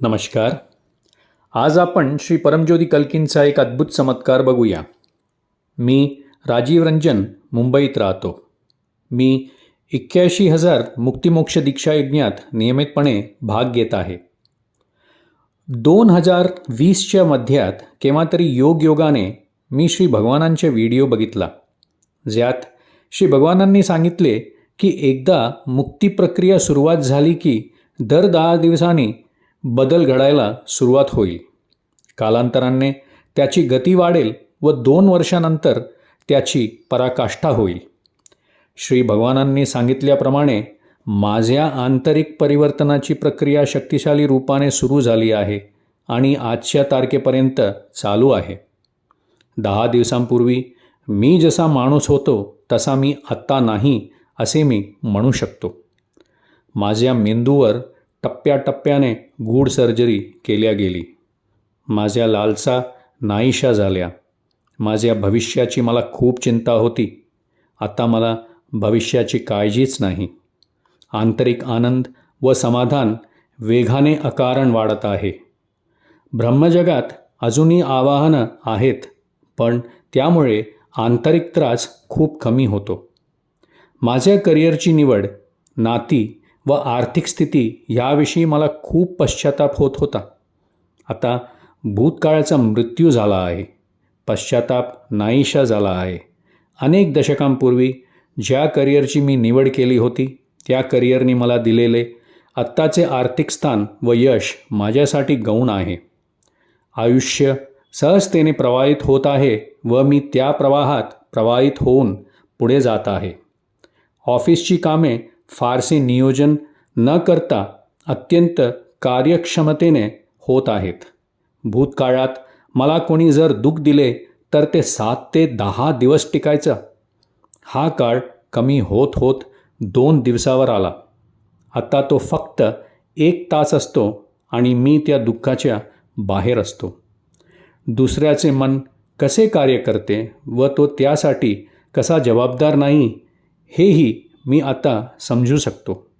नमस्कार. आज आपण श्री परमज्योती कल्कींचा एक अद्भुत चमत्कार बघूया. मी राजीव रंजन मुंबईत राहतो. मी एक्क्याऐंशी हजार मुक्तिमोक्ष दीक्षा यज्ञात नियमितपणे भाग घेत आहे. दोन हजार वीसच्या मध्यात केव्हा तरी योग योगाने मी श्री भगवानांचे व्हिडिओ बघितला. ज्यात श्री भगवानांनी सांगितले की एकदा मुक्ती प्रक्रिया सुरुवात झाली की दर दहा दिवसांनी बदल घडायला सुरुवात होईल. कालांतराने त्याची गती वाढेल व दोन वर्षानंतर त्याची पराकाष्ठा होईल. श्री भगवानांनी सांगितल्याप्रमाणे माझ्या आंतरिक परिवर्तनाची प्रक्रिया शक्तिशाली रूपाने सुरू झाली आहे आणि आजच्या तारखेपर्यंत चालू आहे. दहा दिवसांपूर्वी मी जसा माणूस होतो तसा मी आत्ता नाही असे मी म्हणू शकतो. माझ्या मेंदूवर टप्प्याटप्प्याने गूढ सर्जरी केल्या गेली. माझ्या लालसा नाहीशा झाल्या. माझ्या भविष्याची मला खूप चिंता होती. आता मला भविष्याची काळजीच नाही. आंतरिक आनंद व समाधान वेगाने अकारण वाढत आहे. ब्रह्मजगात अजूनही आवाहनं आहेत पण त्यामुळे आंतरिक त्रास खूप कमी होतो. माझ्या करिअरची निवड नाती व आर्थिक स्थिती याविषयी मला खूप पश्चाताप होत होता. आता भूतकाळाचा मृत्यू झाला आहे. पश्चाताप नाहीशा झाला आहे. अनेक दशकांपूर्वी ज्या करिअरची मी निवड केली होती त्या करिअरनी मला दिलेले आत्ताचे आर्थिक स्थान व यश माझ्यासाठी गौण आहे. आयुष्य सहजतेने प्रवाहित होत आहे व मी त्या प्रवाहात प्रवाहित होऊन पुढे जात आहे. ऑफिसची कामे फारसे नियोजन न करता अत्यंत कार्यक्षमतेने होत आहेत. भूतकाळात मला कोणी जर दुःख दिले तर ते सात ते दहा दिवस टिकायचं. हा काळ कमी होत होत दोन दिवसावर आला. आता तो फक्त एक तास असतो आणि मी त्या दुःखाच्या बाहेर असतो. दुसऱ्याचे मन कसे कार्य करते व तो त्यासाठी कसा जबाबदार नाही हेही मी आता समजू शकतो.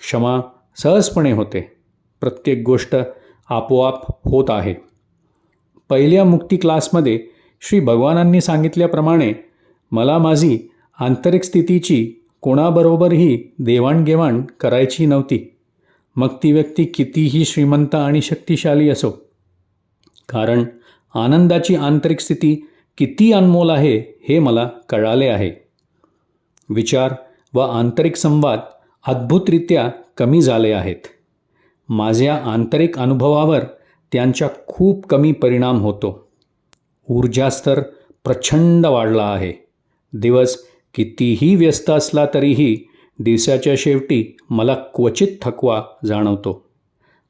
क्षमा सहजपणे होते. प्रत्येक गोष्ट आपोआप होत आहे. पहिल्या मुक्ती क्लासमध्ये श्री भगवानांनी सांगितल्याप्रमाणे मला माझी आंतरिक स्थितीची कोणाबरोबरही देवाणघेवाण करायची नव्हती. मग ती व्यक्ती कितीही श्रीमंत आणि शक्तिशाली असो कारण आनंदाची आंतरिक स्थिती किती अनमोल आहे हे मला कळाले आहे. विचार व आंतरिक संवाद अद्भुतरित्या कमी झाले आहेत. माझ्या आंतरिक अनुभवावर त्यांचा खूप कमी परिणाम होतो. ऊर्जास्तर प्रचंड वाढला आहे. दिवस कितीही व्यस्त असला तरीही दिवसाच्या शेवटी मला क्वचित थकवा जाणवतो.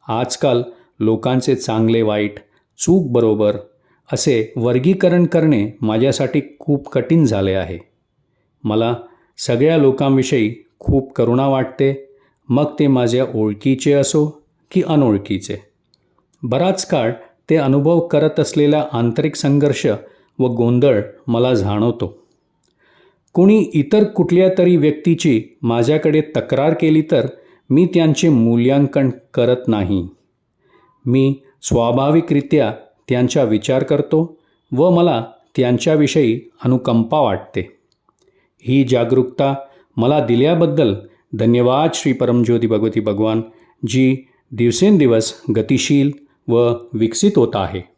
आजकाल लोकांचे चांगले वाईट चूक बरोबर असे वर्गीकरण करणे माझ्यासाठी खूप कठीण झाले आहे. मला सगळ्या लोकांविषयी खूप करुणा वाटते. मग ते माझ्या ओळखीचे असो की अनोळखीचे. बराच काळ ते अनुभव करत असलेला आंतरिक संघर्ष व गोंधळ मला जाणवतो. कोणी इतर कुठल्या तरी व्यक्तीची माझ्याकडे तक्रार केली तर मी त्यांचे मूल्यांकन करत नाही. मी स्वाभाविकरित्या त्यांचा विचार करतो व मला त्यांच्याविषयी अनुकंपा वाटते. ही जागरूकता मला दिल्याबद्दल धन्यवाद श्री परमज्योती भगवती भगवान जी दिवसेंदिवस गतिशील व विकसित होत आहे.